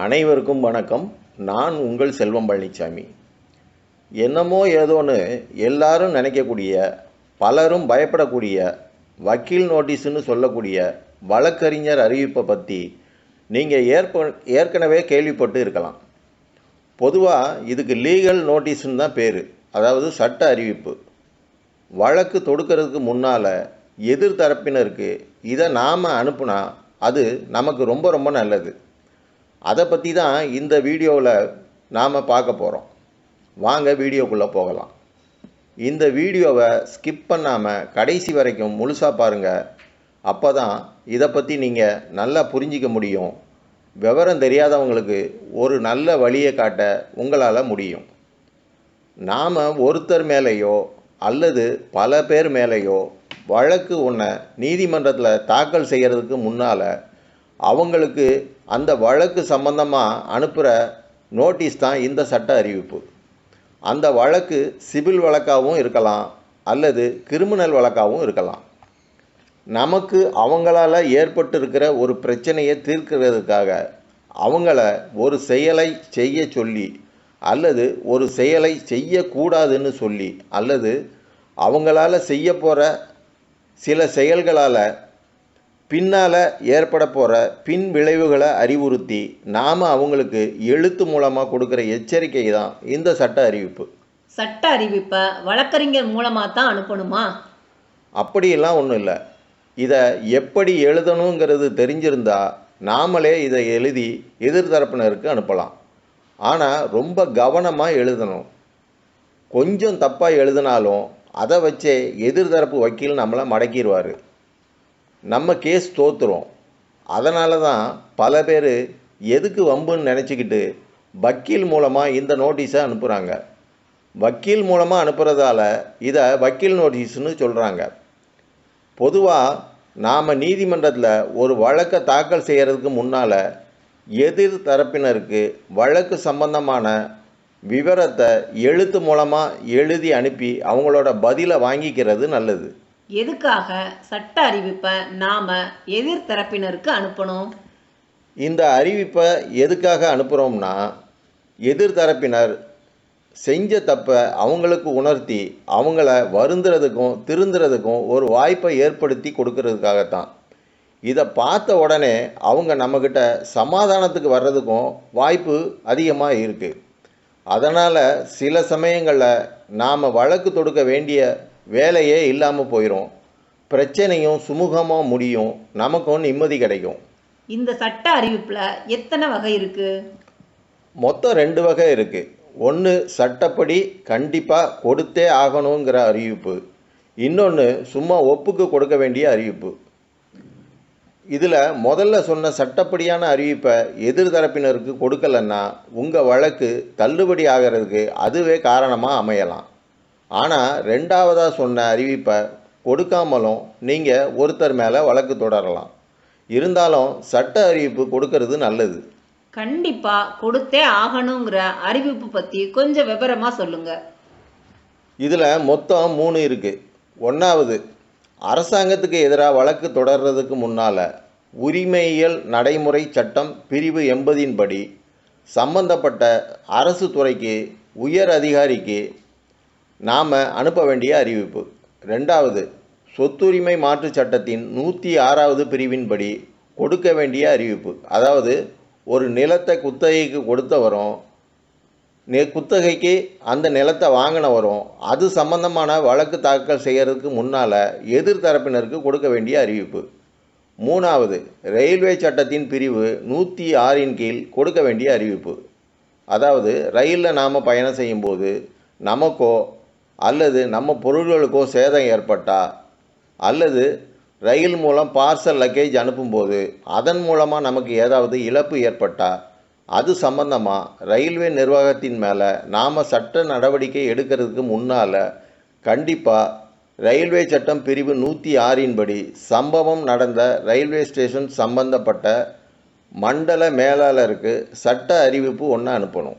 அனைவருக்கும் வணக்கம். நான் உங்கள் செல்வம் பழனிசாமி என்னமோ ஏதோன்னு எல்லாரும் நினைக்கக்கூடிய பலரும் பயப்படக்கூடிய வக்கீல் நோட்டீஸ்னு சொல்லக்கூடிய வழக்கறிஞர் அறிவிப்பை பற்றி நீங்கள் ஏற்ப ஏற்கனவே கேள்விப்பட்டு இருக்கலாம். பொதுவாக இதுக்கு லீகல் நோட்டீஸ்னு தான் பேர். அதாவது சட்ட அறிவிப்பு. வழக்கு தொடுக்கிறதுக்கு முன்னால் எதிர்தரப்பினருக்கு இதை நாம் அனுப்புனா அது நமக்கு ரொம்ப ரொம்ப நல்லது. அதை பற்றி தான் இந்த வீடியோவில் நாம் பார்க்க போகிறோம் வாங்க வீடியோக்குள்ளே போகலாம். இந்த வீடியோவை ஸ்கிப் பண்ணாமல் கடைசி வரைக்கும் முழுசாக பாருங்கள் அப்போ தான் இதை பற்றி நீங்கள் நல்லா புரிஞ்சிக்க முடியும். விவரம் தெரியாதவங்களுக்கு ஒரு நல்ல வழியை காட்ட உங்களால் முடியும். நாம் ஒருத்தர் மேலேயோ அல்லது பல பேர் மேலேயோ வழக்கு ஒன்றை நீதிமன்றத்தில் தாக்கல் செய்கிறதுக்கு முன்னால் அவங்களுக்கு அந்த வழக்கு சம்பந்தமாக அனுப்புகிற நோட்டீஸ் தான் இந்த சட்ட அறிவிப்பு. அந்த வழக்கு சிவில் வழக்காகவும் இருக்கலாம் அல்லது கிரிமினல் வழக்காகவும் இருக்கலாம். நமக்கு அவங்களால ஏற்பட்டு இருக்கிற ஒரு பிரச்சனையை தீர்க்கிறதுக்காக அவங்கள ஒரு செயலை செய்ய சொல்லி அல்லது ஒரு செயலை செய்யக்கூடாதுன்னு சொல்லி அல்லது அவங்களால செய்ய போகிற சில செயல்களால் பின்னால் ஏற்பட போகிற பின் விளைவுகளை அறிவுறுத்தி நாம் அவங்களுக்கு எழுத்து மூலமாக கொடுக்குற எச்சரிக்கை தான் இந்த சட்ட அறிவிப்பு. சட்ட அறிவிப்பை வழக்கறிஞர் மூலமாக தான் அனுப்பணுமா? அப்படியெல்லாம் ஒன்றும் இல்லை. இதை எப்படி எழுதணுங்கிறது தெரிஞ்சிருந்தா நாமளே இதை எழுதி எதிர்தரப்பினருக்கு அனுப்பலாம். ஆனால் ரொம்ப கவனமாக எழுதணும். கொஞ்சம் தப்பாக எழுதினாலும் அதை வச்சே எதிர்தரப்பு வக்கீல் நம்மளை மடக்கிடுவார் நம்ம கேஸ் தோத்துரும். அதனால தான் பல பேர் எதுக்கு வம்புன்னு நினச்சிக்கிட்டு வக்கீல் மூலமாக இந்த நோட்டீஸை அனுப்புகிறாங்க வக்கீல் மூலமாக அனுப்புகிறதால இதை வக்கீல் நோட்டீஸ்னு சொல்கிறாங்க பொதுவாக நாம் நீதிமன்றத்தில் ஒரு வழக்கை தாக்கல் செய்கிறதுக்கு முன்னால் எதிர் தரப்பினருக்கு வழக்கு சம்பந்தமான விவரத்தை எழுத்து மூலமாக எழுதி அனுப்பி அவங்களோட பதிலை வாங்கிக்கிறது நல்லது. எதுக்காக சட்ட அறிவிப்பை நாம் எதிர்தரப்பினருக்கு அனுப்பணும்? இந்த அறிவிப்பை எதுக்காக அனுப்புகிறோம்னா எதிர்தரப்பினர் செஞ்ச தப்பை அவங்களுக்கு உணர்த்தி அவங்கள வருந்துறதுக்கும் திருந்துறதுக்கும் ஒரு வாய்ப்பை ஏற்படுத்தி கொடுக்கறதுக்காகத்தான். இதை பார்த்த உடனே அவங்க நம்மக்கிட்ட சமாதானத்துக்கு வர்றதுக்கும் வாய்ப்பு அதிகமாக இருக்குது அதனால் சில சமயங்களில் நாம் வழக்கு தொடுக்க வேண்டிய வேலையே இல்லாமல் போயிடும் பிரச்சனையும் சுமூகமாக முடியும். நமக்கும் நிம்மதி கிடைக்கும். இந்த சட்ட அறிவிப்பில் எத்தனை வகை இருக்குது மொத்தம் ரெண்டு வகை இருக்குது ஒன்று சட்டப்படி கண்டிப்பாக கொடுத்தே ஆகணுங்கிற அறிவிப்பு. இன்னொன்று சும்மா ஒப்புக்கு கொடுக்க வேண்டிய அறிவிப்பு. இதில் முதல்ல சொன்ன சட்டப்படியான அறிவிப்பை எதிர்தரப்பினருக்கு கொடுக்கலன்னா உங்கள் வழக்கு தள்ளுபடி ஆகிறதுக்கு அதுவே காரணமாக அமையலாம். ஆனால் ரெண்டாவதாக சொன்ன அறிவிப்பை கொடுக்காமலும் நீங்கள் ஒருத்தர் மேலே வழக்கு தொடரலாம். இருந்தாலும் சட்ட அறிவிப்பு கொடுக்கறது நல்லது. கண்டிப்பாக கொடுத்தே ஆகணுங்கிற அறிவிப்பு பற்றி கொஞ்சம் விவரமாக சொல்லுங்கள் இதில் மொத்தம் மூணு இருக்குது ஒன்றாவது அரசாங்கத்துக்கு எதிராக வழக்கு தொடர்றதுக்கு முன்னால் உரிமையியல் நடைமுறை சட்டம் பிரிவு எண்பதின் படி சம்பந்தப்பட்ட அரசு துறைக்கு உயர் அதிகாரிக்கு நாம் அனுப்ப வேண்டிய அறிவிப்பு. ரெண்டாவது சொத்துரிமை மாற்றுச் சட்டத்தின் நூற்றி ஆறாவது பிரிவின்படி கொடுக்க வேண்டிய அறிவிப்பு. அதாவது ஒரு நிலத்தை குத்தகைக்கு கொடுத்தவரும் நெ குத்தகைக்கு அந்த நிலத்தை வாங்கினவரும் அது சம்பந்தமான வழக்கு தாக்கல் செய்கிறதுக்கு முன்னால் எதிர்தரப்பினருக்கு கொடுக்க வேண்டிய அறிவிப்பு. மூணாவது ரயில்வே சட்டத்தின் பிரிவு நூற்றி ஆறின் கீழ் கொடுக்க வேண்டிய அறிவிப்பு. அதாவது ரயிலில் நாம் பயணம் செய்யும்போது நமக்கோ அல்லது நம்ம பொருள்களுக்கோ சேதம் ஏற்பட்டால் அல்லது ரயில் மூலம் பார்சல் லக்கேஜ் அனுப்பும்போது அதன் மூலமாக நமக்கு ஏதாவது இழப்பு ஏற்பட்டால் அது சம்பந்தமாக ரயில்வே நிர்வாகத்தின் மேலே நாம் சட்ட நடவடிக்கை எடுக்கிறதுக்கு முன்னால் கண்டிப்பாக ரயில்வே சட்டம் பிரிவு நூற்றி ஆறின்படி சம்பவம் நடந்த ரயில்வே ஸ்டேஷன் சம்பந்தப்பட்ட மண்டல மேலாளருக்கு சட்ட அறிவிப்பு ஒன்று அனுப்பணும்.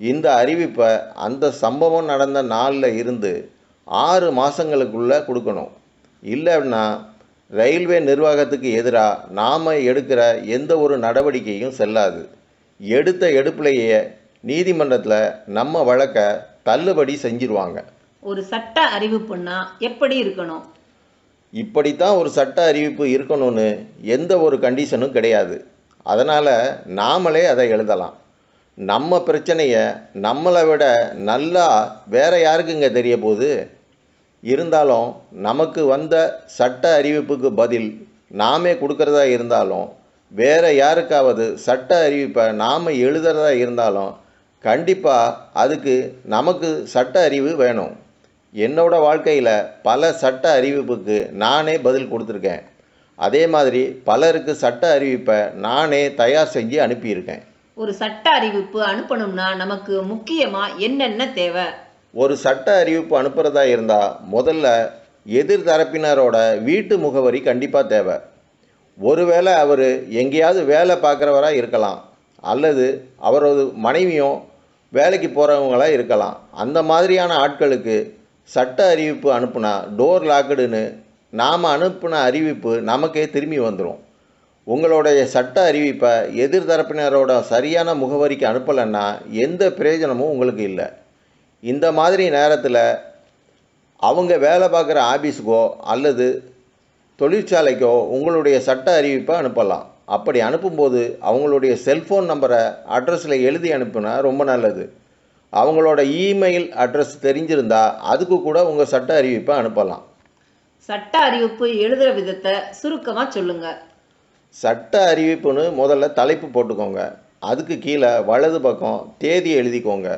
இந்த அறிவிப்பை அந்த சம்பவம் நடந்த நாளில் இருந்து ஆறு மாதங்களுக்குள்ளே கொடுக்கணும். இல்லைன்னா ரயில்வே நிர்வாகத்துக்கு எதிராக நாம் எடுக்கிற எந்த ஒரு நடவடிக்கையும் செல்லாது. எடுத்த எடுப்புலையே நீதிமன்றத்தில் நம்ம வழக்கை தள்ளுபடி செஞ்சிருவாங்க. ஒரு சட்ட அறிவிப்புன்னா எப்படி இருக்கணும்? இப்படித்தான் ஒரு சட்ட அறிவிப்பு இருக்கணும்னு எந்த ஒரு கண்டிஷனும் கிடையாது. அதனால் நாமளே அதை எழுதலாம். நம்ம பிரச்சனையை நம்மளை விட நல்லா வேறு யாருக்குங்க தெரிய போகுது? இருந்தாலும் நமக்கு வந்த சட்ட அறிவிப்புக்கு பதில் நாமே கொடுக்கறதா இருந்தாலும் வேறு யாருக்காவது சட்ட அறிவிப்பை நாம் எழுதுறதா இருந்தாலும் கண்டிப்பாக அதுக்கு நமக்கு சட்ட அறிவு வேணும். என்னோடய வாழ்க்கையில் பல சட்ட அறிவிப்புக்கு நானே பதில் கொடுத்துருக்கேன். அதே மாதிரி பலருக்கு சட்ட அறிவிப்பை நானே தயார் செஞ்சு அனுப்பியிருக்கேன். ஒரு சட்ட அறிவிப்பு அனுப்பணும்னா நமக்கு முக்கியமாக என்னென்ன தேவை? ஒரு சட்ட அறிவிப்பு அனுப்புகிறதா இருந்தால் முதல்ல எதிர்தரப்பினரோட வீட்டு முகவரி கண்டிப்பாக தேவை. ஒருவேளை அவர் எங்கேயாவது வேலை பார்க்குறவராக இருக்கலாம். அல்லது அவரது மனைவியும் வேலைக்கு போகிறவங்களாக இருக்கலாம். அந்த மாதிரியான ஆட்களுக்கு சட்ட அறிவிப்பு அனுப்புனா டோர் லாக்குடுன்னு நாம் அனுப்பின அறிவிப்பு நமக்கே திரும்பி வந்துடும் உங்களுடைய சட்ட அறிவிப்பை எதிர்தரப்பினரோட சரியான முகவரிக்கு அனுப்பலைன்னா எந்த பிரயோஜனமும் உங்களுக்கு இல்லை. இந்த மாதிரி நேரத்தில் அவங்க வேலை பார்க்குற ஆபீஸுக்கோ அல்லது தொழிற்சாலைக்கோ உங்களுடைய சட்ட அறிவிப்பை அனுப்பலாம். அப்படி அனுப்பும்போது அவங்களுடைய செல்ஃபோன் நம்பரை அட்ரஸில் எழுதி அனுப்புனா ரொம்ப நல்லது. அவங்களோட இமெயில் அட்ரஸ் தெரிஞ்சிருந்தா அதுக்கு கூட உங்கள் சட்ட அறிவிப்பை அனுப்பலாம். சட்ட அறிவிப்பு எழுதுகிற விதத்தை சுருக்கமாக சொல்லுங்கள் சட்ட அறிவிப்புன்னு முதல்ல தலைப்பு போட்டுக்கோங்க. அதுக்கு கீழே வலது பக்கம் தேதி எழுதிக்கோங்க.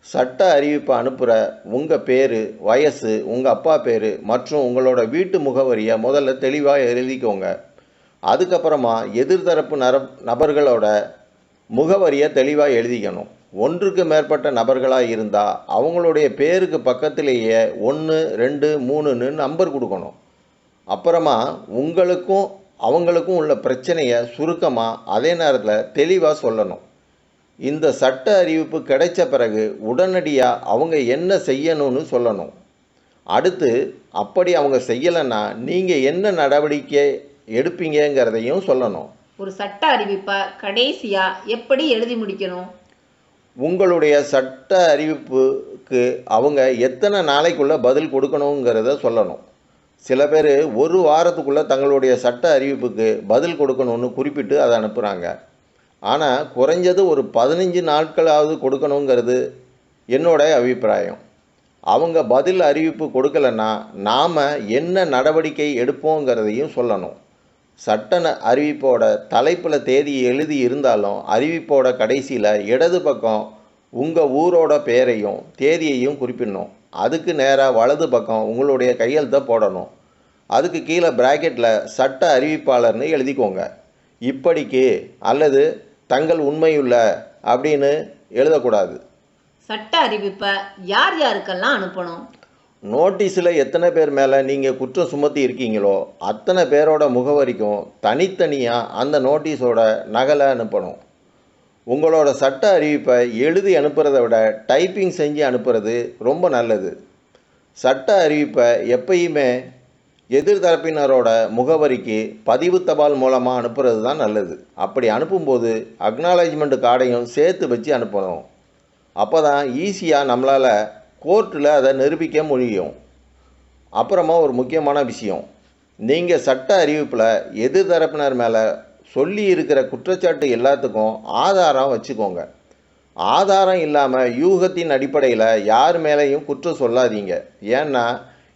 சட்ட அறிவிப்பை அனுப்புகிற உங்கள் பேர் வயசு உங்கள் அப்பா பேர் மற்றும் உங்களோட வீட்டு முகவரியை முதல்ல தெளிவாக எழுதிக்கோங்க. அதுக்கப்புறமா எதிர்தரப்பு நர நபர்களோட முகவரியை தெளிவாக எழுதிக்கணும். ஒன்றுக்கு மேற்பட்ட நபர்களாக இருந்தால் அவங்களுடைய பேருக்கு பக்கத்திலேயே ஒன்று ரெண்டு மூணுன்னு நம்பர் கொடுக்கணும். அப்புறமா உங்களுக்கும் அவங்களுக்கும் உள்ள பிரச்சனையை சுருக்கமாக அதே நேரத்தில் தெளிவாக சொல்லணும். இந்த சட்ட அறிவிப்பு கிடைச்ச பிறகு உடனடியாக அவங்க என்ன செய்யணும்னு சொல்லணும். அடுத்து அப்படி அவங்க செய்யலைன்னா நீங்கள் என்ன நடவடிக்கை எடுப்பீங்கங்கிறதையும் சொல்லணும். ஒரு சட்ட அறிவிப்பை கடைசியா எப்படி எழுதி முடிக்கணும்? உங்களுடைய சட்ட அறிவிப்புக்கு அவங்க எத்தனை நாளைக்குள்ளே பதில் கொடுக்கணுங்கிறத சொல்லணும். சில பேர் ஒரு வாரத்துக்குள்ளே தங்களுடைய சட்ட அறிவிப்புக்கு பதில் கொடுக்கணும்னு குறிப்பிட்டு அதை அனுப்புகிறாங்க ஆனால் குறைஞ்சது ஒரு பதினஞ்சு நாட்களாவது கொடுக்கணுங்கிறது என்னோட அபிப்பிராயம். அவங்க பதில் அறிவிப்பு கொடுக்கலன்னா நாம் என்ன நடவடிக்கை எடுப்போங்கிறதையும் சொல்லணும். சட்ட ந- அறிவிப்போட தலைப்பில் தேதி எழுதி இருந்தாலும் அறிவிப்போட கடைசியில் இடது பக்கம் உங்கள் ஊரோட பேரையும் தேதியையும் குறிப்பிடணும். அதுக்கு நேராக வலது பக்கம் உங்களுடைய கையெழுத்தை போடணும். அதுக்கு கீழே பிராக்கெட்டில் சட்ட அறிவிப்பாளர்னு எழுதிக்கோங்க. இப்படிக்கு அல்லது தங்கள் உண்மையுள்ள அப்படின்னு எழுதக்கூடாது. சட்ட அறிவிப்பை யார் யாருக்கெல்லாம் அனுப்பணும்? நோட்டீஸில் எத்தனை பேர் மேலே நீங்கள் குற்றம் சுமத்தி இருக்கீங்களோ அத்தனை பேரோட முகவரிக்கும் தனித்தனியாக அந்த நோட்டீஸோட நகலை அனுப்பணும். உங்களோட சட்ட அறிவிப்பை எழுதி அனுப்புகிறத விட டைப்பிங் செஞ்சு அனுப்புறது ரொம்ப நல்லது. சட்ட அறிவிப்பை எப்பயுமே எதிர்தரப்பினரோட முகவரிக்கு பதிவு தபால் மூலமாக அனுப்புறது தான் நல்லது. அப்படி அனுப்பும்போது அக்னாலேஜ்மெண்ட் கார்டையும் சேர்த்து வச்சு அனுப்பணும். அப்போ தான் ஈஸியாக நம்மளால் கோர்ட்டில் அதை நிரூபிக்க முடியும். அப்புறமா ஒரு முக்கியமான விஷயம். நீங்கள் சட்ட அறிவிப்பில் எதிர்தரப்பினர் மேலே சொல்லி இருக்கிற குற்றச்சாட்டு எல்லாத்துக்கும் ஆதாரம் வச்சுக்கோங்க. ஆதாரம் இல்லாமல் யூகத்தின் அடிப்படையில் யார் மேலேயும் குற்றம் சொல்லாதீங்க. ஏன்னா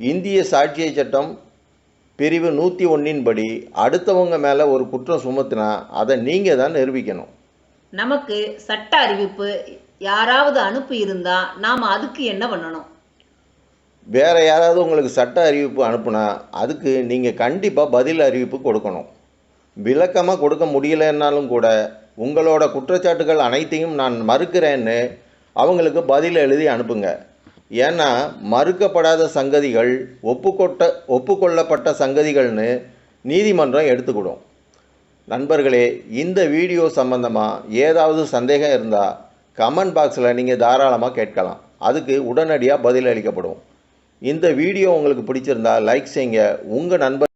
இந்திய சாட்சிய சட்டம் பிரிவு நூற்றி ஒன்றின் படி அடுத்தவங்க மேலே ஒரு குற்றம் சுமத்தினா அதை நீங்கள் தான் நிரூபிக்கணும். நமக்கு சட்ட அறிவிப்பு யாராவது அனுப்பி இருந்தா நாம அதுக்கு என்ன பண்ணணும்? வேற யாராவது உங்களுக்கு சட்ட அறிவிப்பு அனுப்புனா அதுக்கு நீங்கள் கண்டிப்பாக பதில் அறிவிப்பு கொடுக்கணும். விளக்கமாக கொடுக்க முடியலன்னாலும் கூட உங்களோட குற்றச்சாட்டுகள் அனைத்தையும் நான் மறுக்கிறேன்னு அவங்களுக்கு பதில் எழுதி அனுப்புங்க. ஏன்னா மறுக்கப்படாத சங்கதிகள் ஒப்புக்கொட்ட ஒப்புக்கொள்ளப்பட்ட சங்கதிகள்னு நீதிமன்றம் எடுத்துக்கிடும். நண்பர்களே இந்த வீடியோ சம்பந்தமாக ஏதாவது சந்தேகம் இருந்தால் கமெண்ட் பாக்ஸில் நீங்கள் தாராளமாக கேட்கலாம். அதுக்கு உடனடியாக பதில் அளிக்கப்படும். இந்த வீடியோ உங்களுக்கு பிடிச்சிருந்தா லைக் செய்யுங்க. உங்கள் நண்பர்